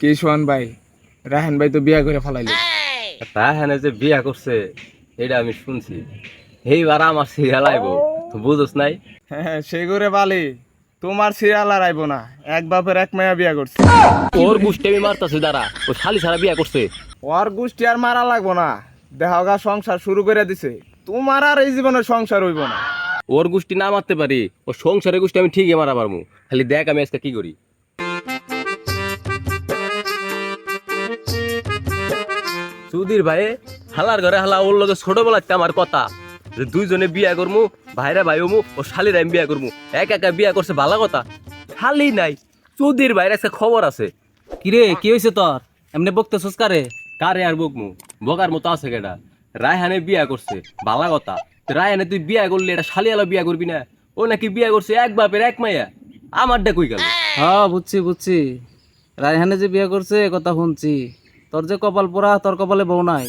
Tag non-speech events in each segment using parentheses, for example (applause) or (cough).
কে সোহান ভাই রাহান ভাই তো বিয়া করে ফেলাইলো। হ্যাঁ যে বিয়া করছে এটা আমি শুনছি। এইবার আমার সিরিয়াল আইব তো বুঝোস নাই? হ্যাঁ সে করে বালি। তোমার সিরিয়াল আর আইবো না। এক বাপের এক মায়া বিয়া করছে। ওর গুষ্টি আমি মারতাছি দাঁড়া। ও শালি সারা বিয়া করছে। ওর গোষ্ঠী আর মারা লাগবো না। দেহগা সংসার শুরু করে দিছে। তোমার আর এই জীবনে সংসার হইব না। ওর গোষ্ঠী না মারতে পারি ও সংসারের গোষ্ঠী আমি ঠিকই মারা পারব। খালি দেখ আমি আজকে কি করি। সুধীর ভাই হালার ঘরে হালা ওর লগে ছোটবেলাতে আমার কথা। যে দুইজনে বিয়া করমু ভাইরা ভাই ও শালির আমি বিয়া করমু। এক একা বিয়া করছে ভালো কথা। শালি নাই চৌধুরীর ভাইয়ের একটা খবর আছে। কিরে কি হয়েছে তোর? এমনি বকতেছস কারে? কারে আর বকমু? বকার মতো আছে কেটা রায়হানে বিয়া করছে ভালা কথা। রায়হানে তুই বিয়া করলি এটা শালিয়ালা বিয়া করবি না? ও নাকি বিয়া করছে এক বাপের এক মাইয়া। আমার কই গেল? হ্যাঁ বুঝছি বুঝছি। রায়হানে যে বিয়া করছে এ কথা শুনছি। তোর যে কপাল পোড়া তোর কপালে বউ নাই।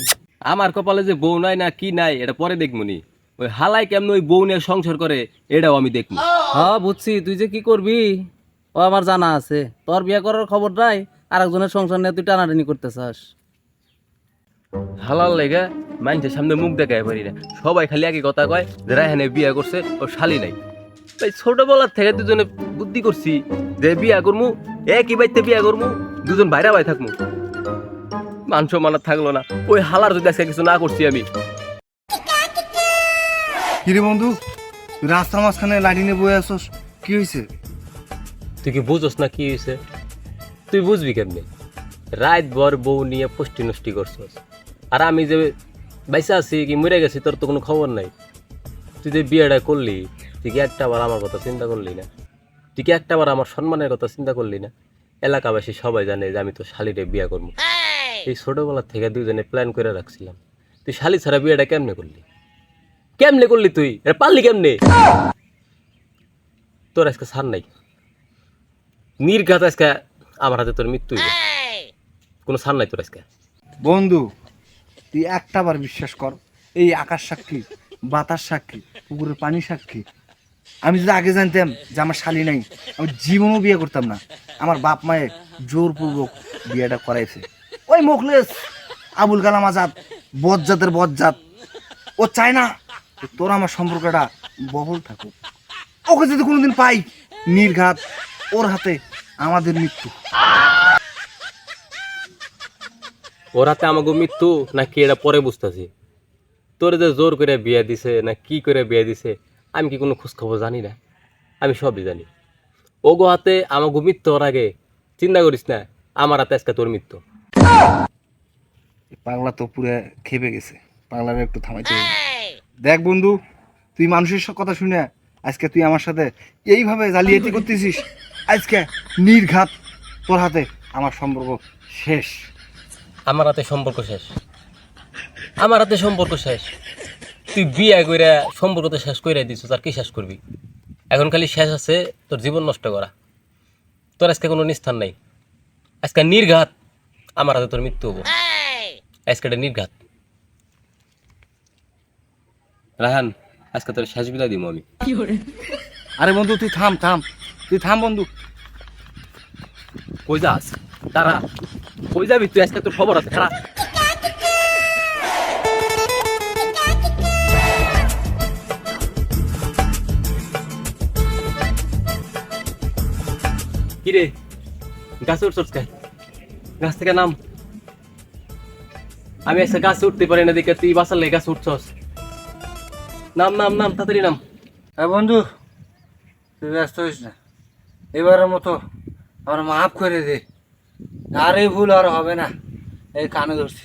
আমার কপালে যে বউ নাই না কি নাই এটা পরে দেখমুনি। ওই হালাই কেমন ওই বউ নিয়ে সংসার করে এটাও আমি দেখব। হ্যাঁ বুঝছি। তুই যে কি করবি? ও আমার জানা আছে। তোর বিয়ে করার খবর নাই আর একজনের সংসার নিয়ে তুই টানাটানি করতে চাস হালাল লেগে মানুষের সামনে মুখ দেখায় পারি না। সবাই খালি একই কথা কয় যে রায়হানে বিয়া করছে ও শালি নাই। তাই ছোটবেলার থেকে দুজনে বুদ্ধি করছি যে বিয়া করমু একই বাইতে বিয়া করমু দুজন ভাইরা ভাই থাকমু। মাংস মানার থাকল না। ওই হালার যদি আজকে কিছু না করছি আমি কিরে বন্ধু রাস্তার মাঝখানে লাঠি নিয়ে বয়ে আসস কি হয়েছে তুই কি বুঝোস না কি হয়েছে তুই বুঝবি কেমনি? রাত ভর বউ নিয়ে পুষ্টি নষ্টি করছস আর আমি যে বাইসা আছি কি মরে গেছি তোর তো কোনো খবর নাই। তুই যে বিয়েটা করলি তুই কি একটা বার আমার কথা চিন্তা করলি না? তুই কি একটা বার আমার সম্মানের কথা চিন্তা করলি না? এলাকাবাসী সবাই জানে যে আমি তো শালিরে বিয়ে করব। এই ছোটবেলা থেকে দুজনে প্ল্যান করে রাখছিলাম। তুই শালি ছাড়া বিয়েটা কেমনে করলি? কেমনে করলি তুই? পারলি কেমনে? তোর আজকে সার নাই। নির্ঘাত আজকে আমার হাতে তোর মৃত্যু কোনো সার নাই তোর আজকে। বন্ধু, তুই একটা বার বিশ্বাস কর, এই আকাশ সাক্ষী, বাতাস সাক্ষী, পুকুরের পানি সাক্ষী, আমি যদি আগে জানতাম যে আমার শালি নাই, আমি জীবনও বিয়ে করতাম না। আমার বাপ মায়ে জোরপূর্বক বিয়েটা করাইছে। ওই মোখলেস, আবুল কালাম আজাদ, বজ্জাতের বজ্জাত। ও চায় না তোর আমার সম্পর্কটা বহল থাকুক। ওকে যদি কোনোদিন পাই নির্ঘাত ওর হাতে আমাদের মৃত্যু। ওর হাতে আমাকে মৃত্যু না কি এটা পরে বুঝতেছি? তোর যে জোর করে বিয়ে দিছে না কি করে বিয়ে দিছে আমি কি কোনো খোঁজ খবর জানি না। আমি সবই জানি। ও গো হাতে আমাকে মৃত্যু হওয়ার আগে চিন্তা করিস না আমার হাতে আজকে তোর মৃত্যু। পাগলা তো পুরো খেপে গেছে। পাগলার একটু থামাইতে। দেখ বন্ধু, তুই মানুষের কথা শুনে আজকে তুই আমার সাথে এইভাবে জালিয়াতি করতেছিস, আজকে নির্ঘাত তোর হাতে আমার সম্পর্ক শেষ। আমার হাতে সম্পর্ক শেষ। আমার হাতে সম্পর্ক শেষ। তুই বিয়ে করে সম্পর্ক তো শেষ করে দিছিস, আর কি শেষ করবি? এখন খালি শেষ আছে তোর জীবন নষ্ট করা। তোর আজকে কোনো নিস্থান নাই। আজকে নির্ঘাত আমার হাতে তোর মৃত্যু হব। আজকে এটা নির্ঘাত। রাহান আজকে তোর শেষ বিদায় দিব আমি। আরে বন্ধু তুই থাম থাম। তুই থাম বন্ধু। কই যাস? তারা কই যাবি তুই? আজকে তোর খবর আছে খারাপ কিরে? গাছে উঠছস কে গাছ থেকে নাম। আমি আজকে গাছে উঠতে পারি না দেখে তুই বাসার লেগে গাছে উঠছস। নাম নাম নাম তাড়াতাড়ি নাম। হ্যাঁ বন্ধু তুই ব্যস্ত হইস না। এবারের মতো আমার মাফ করে দে। আর এই ভুল আর হবে না। এই কানে ধরছি।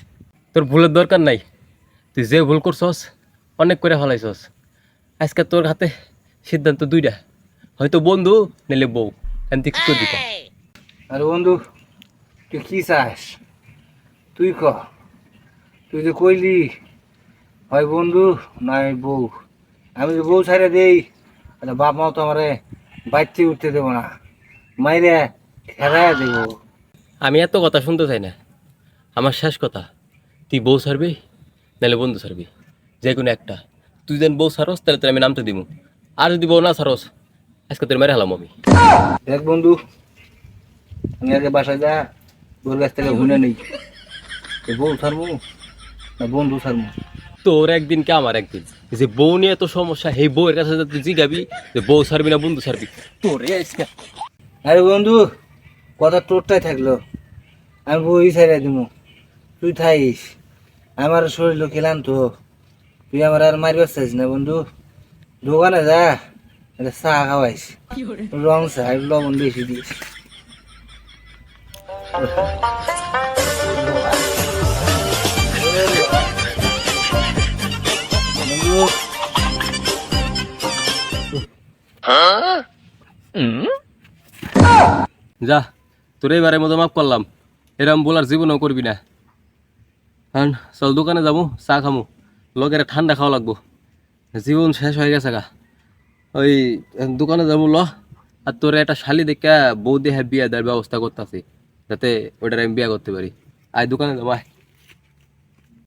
তোর ভুলের দরকার নাই। তুই যে ভুল করছস অনেক করে ফলাইছস। আজকে তোর হাতে সিদ্ধান্ত দুইটা। হয়তো বন্ধু নিলে বউ। এমনি কি করে দিতাম আরে বন্ধু তুই কি চাস? তুই ক? তুই যে কইলি হয় বন্ধু নয় বউ। আমি যে বউ ছাড়ে দেই তাহলে বাপ মাও তো আমারে বাইতে উঠতে দেবো না। মাইরে খেলায় দেবো। আমি এত কথা শুনতে চাই না। আমার শেষ কথা তুই বউ ছাড়বি নাহলে বন্ধু ছাড়বি। যে কোনো একটা। তুই যেন বউ সারস তাহলে তোর আমি নামতে দিব আর যদি বউ না সারস আজকে তোর মেরে হলাম আমি। দেখ বন্ধু আমি আগে বাসায় যা তোর কাছ থেকে শুনে নেই। বউ ছাড়বো না বন্ধু ছাড়বো? তোর একদিন কে আমার একদিন? যে বউ নিয়ে এত সমস্যা এই বউয়ের কাছে তুই জিগাবি যে বউ সারবি না বন্ধু সারবি তোর আরে বন্ধু কথা তোরটাই থাকল। আমি বই ছাড়াই দিব তুই থাইস। আমার শরীর খেলাম তো তুই আমার আর মারিবার চাইস না বন্ধু। দোকানে যা একটা চা খাওয়াইস। রং চা লবণ বেশি দিস। (laughs) যা, তোর এবারের মতো মাফ করলাম। এরম বলার জীবনও করবি না। কারণ, চল দোকানে যাব, চা খামু। লগের ঠান্ডা খাওয়া লাগবো। জীবন শেষ হয়ে গেছে গা। ওই, দোকানে যাব ল। আর তোর একটা শালি দেখা বউ দেহে বিয়া দেওয়ার ব্যবস্থা করতেছি, যাতে ওইটার আমি বিয়া করতে পারি। আয় দোকানে যাব, আয়।